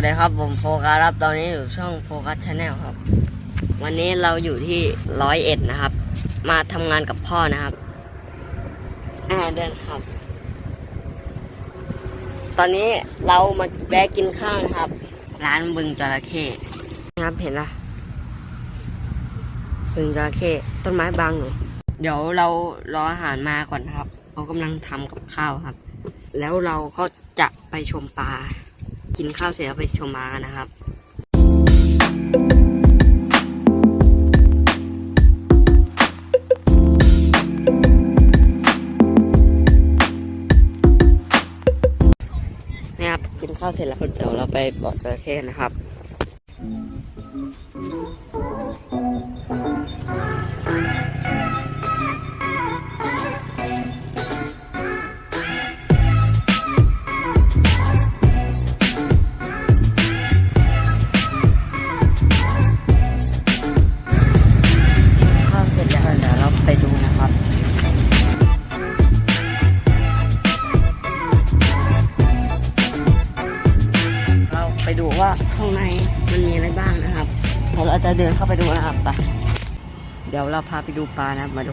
สวัสดีครับผมโฟกัสครับตอนนี้อยู่ช่องโฟกัสชาแนลครับ วันนี้เราอยู่ที่ร้อยเอ็ดนะครับ มาทำงานกับพ่อนะครับอ่าเดินครับ ตอนนี้เรามาแวะกินข้าวนะครับ ร้านบึงจระเข้นะครับเห็นละบึงจระเข้ต้นไม้บางอยู่เดี๋ยวเรารออาหารมาก่อนนะครับเขากำลังทำกับข้าวครับ แล้วเราก็จะไปชมปลา กินข้าวเสร็จแล้วไปชมม้ากันนะครับนี่ครับกินข้าวเสร็จแล้วเดี๋ยวเราไปบอกจระเข้นะครับ ดูว่าข้างในมันมีอะไรบ้างนะครับเดี๋ยวเราจะเดินเข้าไปดูนะครับไปเดี๋ยวเราพาไปดูปลานะมาดู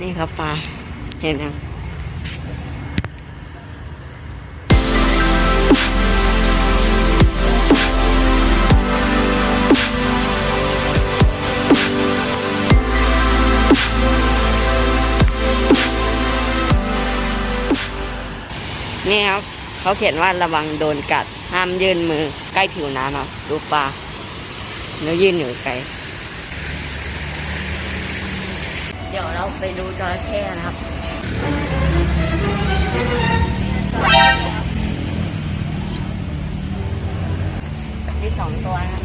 นี่ครับปลาเห็นยังนี่ครับ เขาเขียนว่าระวังโดนกัด ห้ามยื่นมือใกล้ผิวน้ำครับดูปลาแล้วยื่นอยู่ไกล เดี๋ยวเราไปดูจระเข้นะครับ มีสองตัวนะ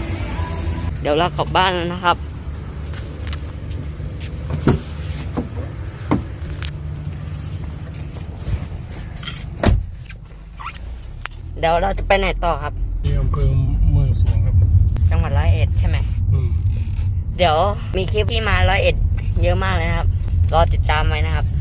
เดี๋ยวเรากลับบ้านแล้วนะครับ เดี๋ยวเราจะไปไหนต่อครับที่อำเภอเมืองสวงครับ จังหวัดร้อยเอ็ดใช่ไหมอืม เดี๋ยวมีคลิปที่มาร้อยเอ็ดเยอะมากเลยนะครับ รอติดตามไว้นะครับในช่องสำหรับคลิปนี้สวัสดีครับ